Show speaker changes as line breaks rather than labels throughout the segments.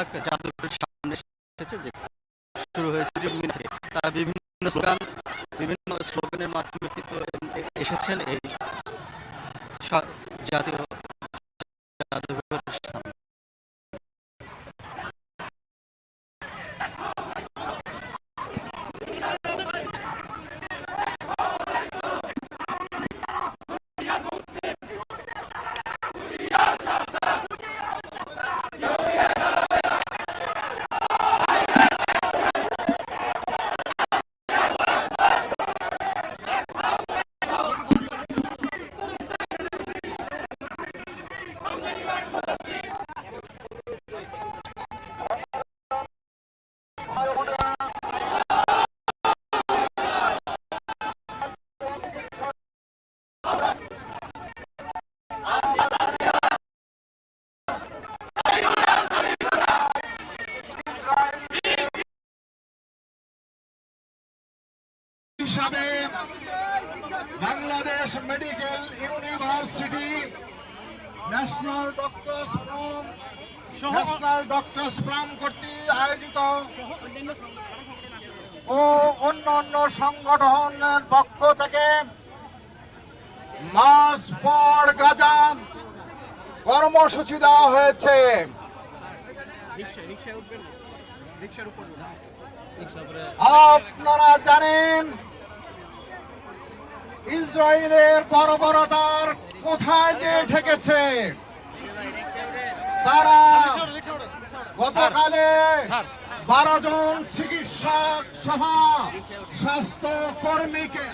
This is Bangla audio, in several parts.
আহ, জাদুঘর সামনে এসেছে যে শুরু হয়েছিল তারা বিভিন্ন স্লোগান বিভিন্ন স্লোগানের মাধ্যমে কিন্তু এসেছেন এই
হিসাবে Bangladesh medical university national doctors from national doctors from কর্তৃক আয়োজিত ও অন্য অন্য সংগঠনের পক্ষ থেকে মাস পর গাজা কর্মসূচি দেওয়া হয়েছে। আপনারা জানেন ইসরায়েলের বর্বরতার কোথায় যে ঠেকেছে? তারা গতকালে বারো জন চিকিৎসক সহ স্বাস্থ্য কর্মীকে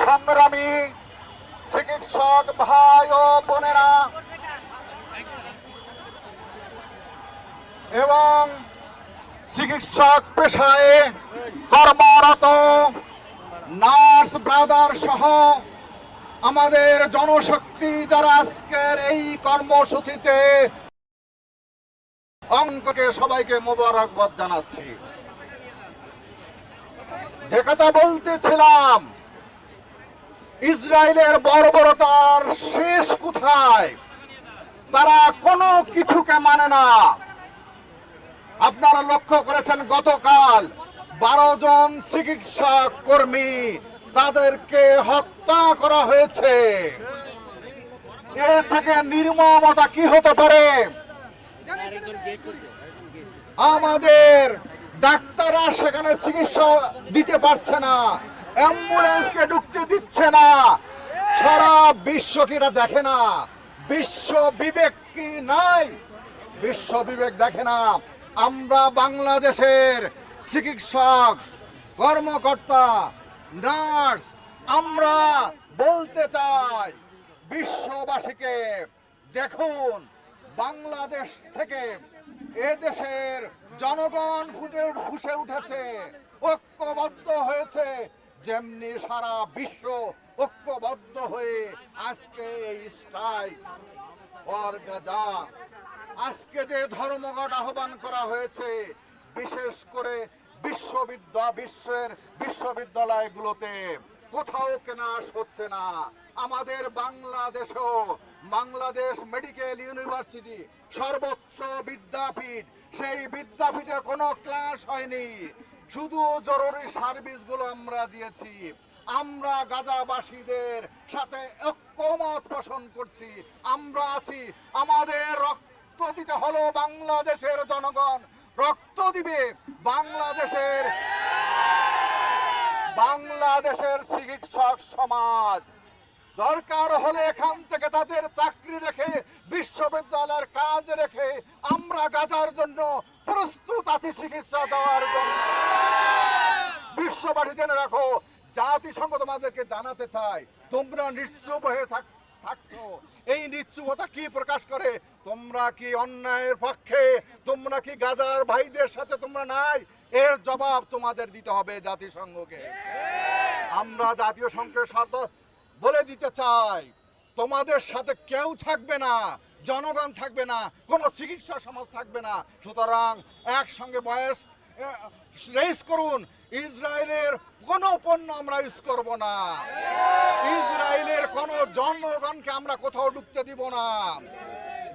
সংগ্রামী চিকিৎসক ভাই ও বোনেরা এবং চিকিৎসক পেশায় কর্মরত নার্স ব্রাদার সহ আমাদের জনশক্তি যারা আজকের এই কর্মসূচিতে অঙ্ককে সবাইকে মোবারকবাদ জানাচ্ছি। যে কথা বলতেছিলাম, ইসরায়েলের বর্বরতার শেষ কোথায়, তারা কোনো কিছুকে মানে না। আপনারা লক্ষ্য করেছেন গতকাল বারো জন চিকিৎসা কর্মী তাদেরকে হত্যা করা হয়েছে। এর থেকে নির্মমতা কি হতে পারে? আমাদের ডাক্তাররা সেখানে চিকিৎসা দিতে পারছে না, অ্যাম্বুলেন্সকে ঢুকতে দিচ্ছে না। সারা বিশ্ব কি এটা দেখে না? বিশ্ব বিবেক কি নাই? বিশ্ব বিবেক দেখে না। আমরা বাংলাদেশের চিকিৎসক, কর্মকর্তা, নার্স, আমরা বলতে চাই, বিশ্ববাসীকে দেখুন, বাংলাদেশ থেকে এ দেশের জনগণ ফুটে ফুসে উঠেছে, ঐক্যবদ্ধ হয়েছে, যেমনি সারা বিশ্ব ঐক্যবদ্ধ হয়ে আজকে এই স্ট্রাইক অর আজকে যে ধর্মঘট আহ্বান করা হয়েছে, বিশেষ করে বিশ্ববিদ্যালয় বিশ্বের বিশ্ববিদ্যালয়গুলোতে, কোথাও কেনাস হচ্ছে না। আমাদের বাংলাদেশও বাংলাদেশ মেডিকেল ইউনিভার্সিটি সর্বোচ্চ বিদ্যাপীঠ, সেই বিদ্যাপীঠে কোনো ক্লাস হয়নি। শুধু জরুরি সার্ভিসগুলো আমরা দিয়েছি। আমরা গাজাবাসীদের সাথে ঐক্যমত পোষণ করছি। আমরা আছি আমাদের রক্ত দিতে হলো বাংলাদেশের জনগণ। রক্ত দিবে বাংলাদেশের বাংলাদেশের চিকিৎসক সমাজ। দরকার হলে এখান থেকে তাদের চাকরি রেখে, বিশ্ববিদ্যালয়ের কাজ রেখে আমরা গাজার জন্য প্রস্তুত আছি চিকিৎসা দেওয়ার জন্য। বিশ্ববাসী জেনে রাখো, জাতিসংঘ তোমাদেরকে জানাতে চাই তোমরা নিশ্চুপ হয়ে থাক থাকছো। এই নিশ্চুপতা কি প্রকাশ করে? তোমরা কি অন্যায়ের পক্ষে? তোমরা কি গাজার ভাইদের সাথে তোমরা নাই? এর জবাব তোমাদের দিতে হবে জাতিসংঘকে। আমরা জাতীয় সংঘের সাথে বলে দিতে চাই। তোমাদের সাথে কেউ থাকবে না, জনগণ থাকবে না, কোনো চিকিৎসা সমাজ থাকবে না। সুতরাং একসঙ্গে বয়স রেস করুন, ইসরায়েলের কোনো পণ্য আমরা ইউজ করব না। ইসরায়েলের কোনো জনগণকে আমরা কোথাও ঢুকতে দিব না।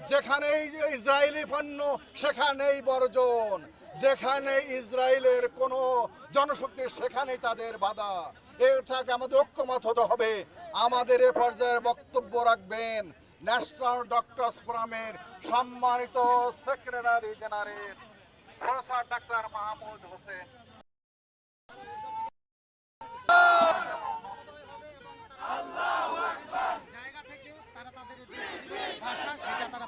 যেখানেই ইসরায়েলি পণ্য, সেখানেই বর্জন। যেখানে ইসরায়েলের কোনো জনশক্তি, সেখানেই তাদের বাধা। এটাকে আমাদের ঐক্যমত হতে হবে। আমাদের এ পর্যায়ে বক্তব্য রাখবেন ন্যাশনাল ডক্টরস ফোরামের সম্মানিত secretary general. Doctor Mahmud Hossain.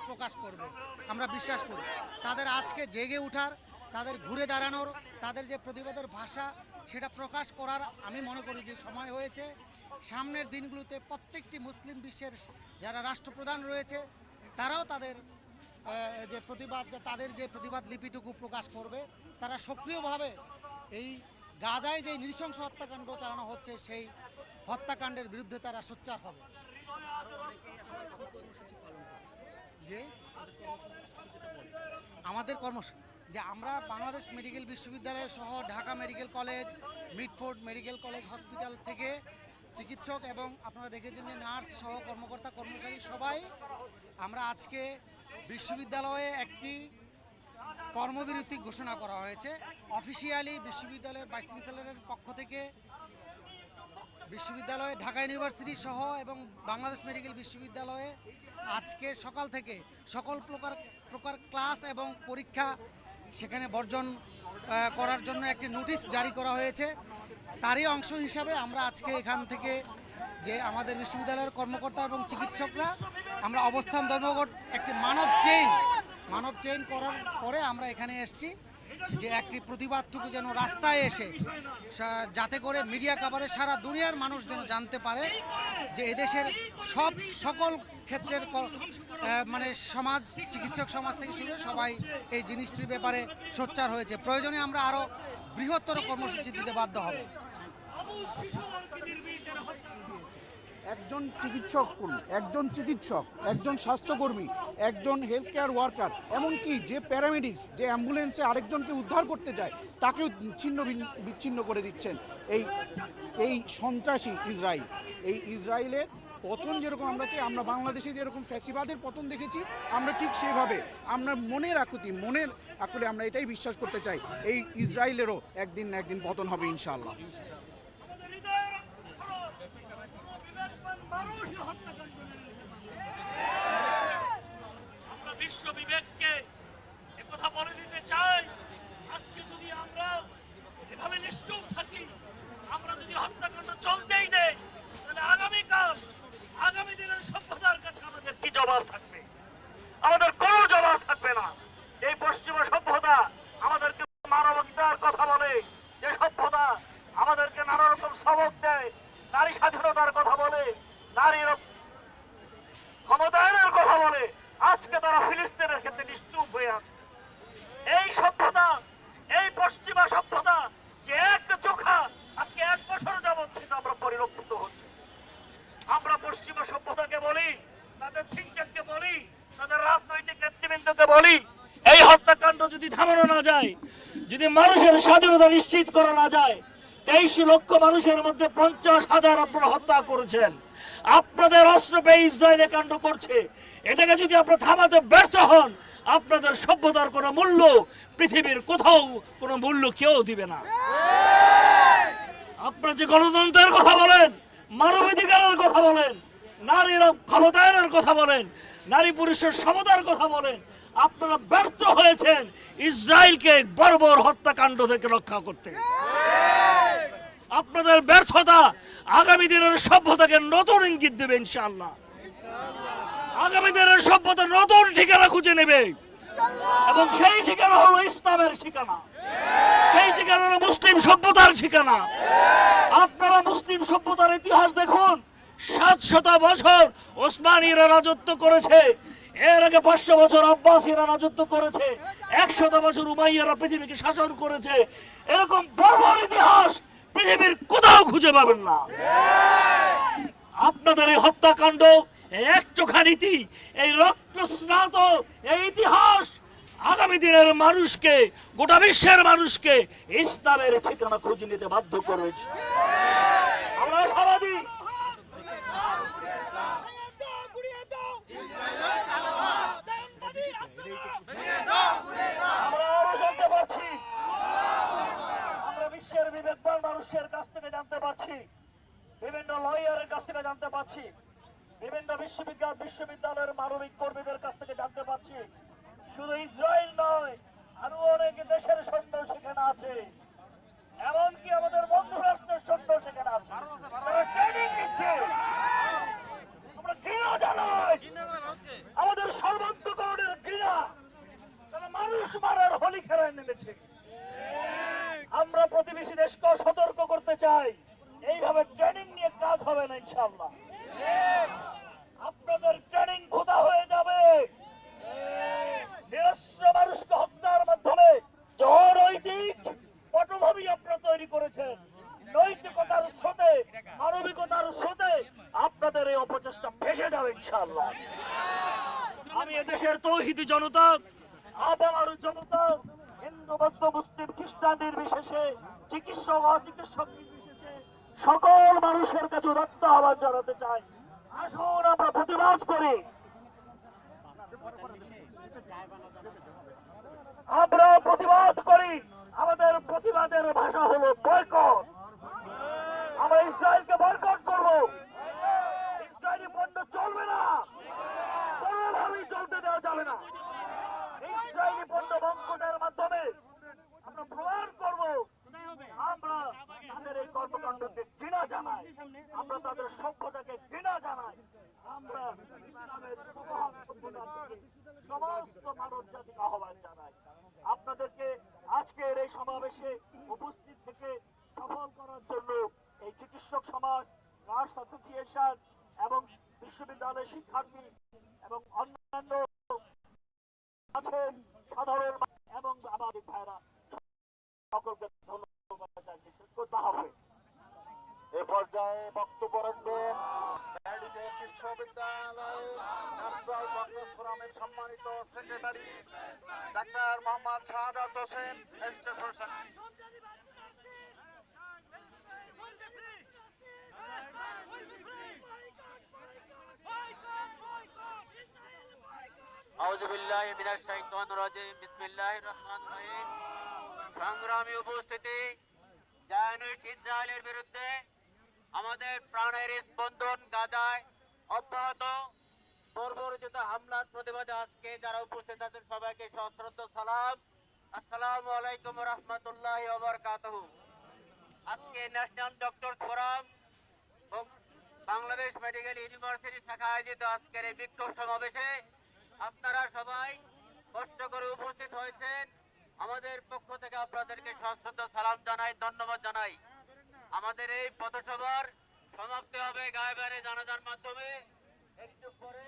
প্রকাশ করবে। আমরা বিশ্বাস করি। তাদের আজকে জেগে ওঠার তাদের ঘুরে দাঁড়ানোর, তাদের যে প্রতিবাদের ভাষা, সেটা প্রকাশ করার আমি মনে করি যে সময় হয়েছে। সামনের দিনগুলোতে প্রত্যেকটি মুসলিম বিশ্বের যারা রাষ্ট্রপ্রধান রয়েছে, তারাও তাদের যে প্রতিবাদ তাদের যে প্রতিবাদ লিপিটুকু প্রকাশ করবে, তারা সক্রিয়ভাবে এই গাজায় যে নৃশংস হত্যাকাণ্ড চালানো হচ্ছে, সেই হত্যাকাণ্ডের বিরুদ্ধে তারা সোচ্চার হবে। যে আমাদের কর্ম যে আমরা বাংলাদেশ মেডিকেল বিশ্ববিদ্যালয় সহ Dhaka medical college, Mitford medical college hospital থেকে চিকিৎসক এবং আপনারা দেখেছেন যে নার্স সহ কর্মকর্তা, কর্মচারী সবাই আমরা আজকে বিশ্ববিদ্যালয়ে একটি কর্মবিরতি ঘোষণা করা হয়েছে। অফিসিয়ালি বিশ্ববিদ্যালয়ের ভাইস চ্যান্সেলরের পক্ষ থেকে বিশ্ববিদ্যালয়ে, ঢাকা ইউনিভার্সিটি সহ এবং বাংলাদেশ মেডিকেল বিশ্ববিদ্যালয়ে আজকে সকাল থেকে সকল প্রকার প্রকার ক্লাস এবং পরীক্ষা সেখানে বর্জন করার জন্য একটি নোটিশ জারি করা হয়েছে। তারই অংশ হিসাবে আমরা আজকে এখান থেকে যে আমাদের বিশ্ববিদ্যালয়ের কর্মকর্তা এবং চিকিৎসকরা, আমরা অবস্থান ধর্মঘট, একটি মানব চেইন মানব চেইন করার পরে আমরা এখানে এসেছি যে একটি প্রতিবাদটুকু যেন রাস্তায় এসে যাতে করে মিডিয়া কাভারে সারা দুনিয়ার মানুষ যেন জানতে পারে যে এদেশের সব সকল ক্ষেত্রের মানে সমাজ, চিকিৎসক সমাজ থেকে শুরু সবাই এই জিনিসটির ব্যাপারে সোচ্চার হয়েছে। প্রয়োজনে আমরা আরও বৃহত্তর কর্মসূচি দিতে বাধ্য হব।
একজন চিকিৎসক কর্মী, একজন চিকিৎসক, একজন স্বাস্থ্যকর্মী, একজন হেলথ কেয়ার ওয়ার্কার এমনকি যে প্যারামেডিক্স যে অ্যাম্বুলেন্সে আরেকজনকে উদ্ধার করতে যায়, তাকেও ছিন্ন বিচ্ছিন্ন করে দিচ্ছেন এই এই সন্ত্রাসী ইসরায়েল এই ইসরায়েলের পতন যেরকম আমরা চাই, আমরা বাংলাদেশে যেরকম ফ্যাসিবাদের পতন দেখেছি, আমরা ঠিক সেভাবে আমরা মনের আকুতি, মনের আকুলে আমরা এটাই বিশ্বাস করতে চাই, এই ইসরায়েলেরও একদিন না একদিন পতন হবে ইনশাআল্লাহ
আমরা বিশ্ব বিবেককে একথা বলে দিতে চাই আজকে যদি আমরা এভাবে নিশ্চুপ থাকি আমরা যদি হত্যাকাণ্ড চলতেই দেই তাহলে আগামীকাল আগামী দিনের সভ্যতার কাছে আমাদের কি জবাব থাকবে আমাদের কোনো জবাব থাকবে না এই পশ্চিমা সভ্যতা আমাদেরকে মানবিকতার কথা বলে যে সভ্যতা আমাদেরকে নানা রকম সবক দেয় নারী স্বাধীনতার কথা বলে নারীর ক্ষমতায়নের কথা বলে আজকে তারা ফিলিস্তিনের ক্ষেত্রে নিশ্চুপ হয়ে আছে এই সভ্যতা এই পশ্চিমা সভ্যতা যে এক চোখা আজকে এক বছর যাবৎ সেটা আমরা পরিলক্ষিত হচ্ছে আমরা পশ্চিমা সভ্যতাকে বলি তাদের থিঙ্কারকে বলি তাদের রাজনৈতিক নেতৃবৃন্দকে বলি এই হত্যাকাণ্ড যদি থামানো না যায় যদি মানুষের স্বাধীনতা নিশ্চিত করা না যায় তেইশ লক্ষ মানুষের মধ্যে পঞ্চাশ হাজার আপনারা হত্যা করেছেন। আপনাদের অস্ত্র পেয়ে ইসরায়েলে কাণ্ড করছে। এটাকে যদি আপনারা থামাতে ব্যর্থ হন আপনাদের সভ্যতার কোনো মূল্য পৃথিবীর কোথাও কোনো মূল্য কেউ দিবে না। আপনারা যে গণতন্ত্রের কথা বলেন মানবাধিকারের কথা বলেন, নারীর ক্ষমতায়নের কথা বলেন, নারী পুরুষের সমতার কথা বলেন, আপনারা ব্যর্থ হয়েছেন ইসরায়েলকে বর্বর হত্যাকাণ্ড থেকে রক্ষা করতে। আপনাদের ব্যর্থতা আগামী দিনের সভ্যতাকে নতুন ইঙ্গিত দেবে, ইনশাআল্লাহ। আগামী দিনের সভ্যতা নতুন ঠিকানা খুঁজে নেবে। এবং সেই ঠিকানা হলো ইসলামের ঠিকানা। সেই ঠিকানা হলো মুসলিম সভ্যতার ঠিকানা। আপনারা মুসলিম সভ্যতার ইতিহাস দেখুন সাত শত বছর ওসমানীরা রাজত্ব করেছে। এর আগে পাঁচশো বছর আব্বাসীরা রাজত্ব করেছে। একশত বছর উমাইয়ারা পৃথিবীকে শাসন করেছে। এরকম বর্বর ইতিহাস পৃথিবীর কোথাও খুঁজে পাবেন না। আপনাদের এই হত্যাকাণ্ড এই এক চোখা নীতি এই রক্তস্নাত, এই ইতিহাস আগামী দিনের মানুষকে, গোটা বিশ্বের মানুষকে ইসলামের ঠিকানা খুঁজে নিতে বাধ্য করেছে। আমরা আমরা বিশ্বের বিবেকবান মানুষের কাছ থেকে জানতে পারছি, বিভিন্ন লয়ারের কাছ থেকে জানতে পারছি। বিভিন্ন বিশ্ববিদ্যালয় বিশ্ববিদ্যালয়ের মানবিক কর্মীদের কাছ থেকে জানতে পারছি শুধু ইসরায়েল নয় আরও অনেক দেশের সৈন্য সেখানে আছে। এমনকি আমাদের বন্ধু রাষ্ট্রের সৈন্য সেখানে আছে। তারা ট্রেনিং দিচ্ছে আমরা ঘৃণা জানাই। আমাদের সর্বান্তকরণের ঘৃণা তারা মানুষ মারার হোলি খেলায় নেমেছে। আমরা প্রতিবেশী দেশকে সতর্ক করতে চাই। এইভাবে ট্রেনিং নিয়ে কাজ হবে না ইনশাআল্লাহ। আপনাদের ট্রেনিং ভোতা তৈরি করেছেন। নৈতিকতার স্রোতে, মানবিকতার স্রোতে আপনাদের এই অপচেষ্টা ভেসে যাবে ইনশাআল্লাহ। আমি এদেশের তৌহিদি জনতা আপামার জনতা, হিন্দু মুসলিম, খ্রিস্টান নির্বিশেষে চিকিৎসক, অচিকিৎসক সকল মানুষের কাছে রক্ত আহ্বান জানাতে চাই। আসুন, আমরা প্রতিবাদ করি। আমরা প্রতিবাদ করি। আমাদের প্রতিবাদের ভাষা হলো বয়কট। আমরা ইসরায়েলকে বয়কট করব। ইসরায়েলি পণ্য চলবে না। কোনোভাবেই চলতে দেওয়া যাবে না। ইসরায়েলি পণ্য বঙ্কটের মাধ্যমে আমরা প্রমাণ করব। আমরা কর্মকাণ্ডকে ঘৃণা জানাই। আমরা তাদের সভ্যতাকে ঘৃণা জানাই। আমরা ইসলামের সমস্ত মানব জাতিকে আহ্বান জানাই। আপনাদেরকে আজকের এই সমাবেশে উপস্থিত থেকে সফল করার জন্য এই চিকিৎসক সমাজ, নার্স অ্যাসোসিয়েশন এবং বিশ্ববিদ্যালয়ের শিক্ষার্থী এবং অন্যান্য আছেন সাধারণ এবং আমাদের ভাইরা সকলকে ধন্যবাদ খোদা হাফেজ
এ পর্যায়ে বক্তব্য রাখবেন সম্মানিত সেক্রেটারি ডাক্তার মোহাম্মদ শাহাদাত হোসেন
সংগ্রামী উপস্থিতি জায়নিট ইসরায়েলের বিরুদ্ধে আমাদের প্রাণের স্পন্দন গাজায় অব্যাহত। বর্বরচিত হামলার প্রতিবাদে আজকে যারা উপস্থিত আছেন, সবাইকে সশ্রদ্ধ সালাম। আসসালামু আলাইকুম রহমতুল্লাহ আজকে national doctor forum Bangladesh medical university শাখা আয়োজিত আজকের এই বিক্ষোভ সমাবেশে আপনারা সবাই কষ্ট করে উপস্থিত হয়েছেন। আমাদের পক্ষ থেকে আপনাদেরকে সশ্রদ্ধ সালাম জানাই, ধন্যবাদ জানাই। আমাদের এই পথসভার সমাপ্তি হবে গায়ে বাইরে জানাজার মাধ্যমে। একটু পরে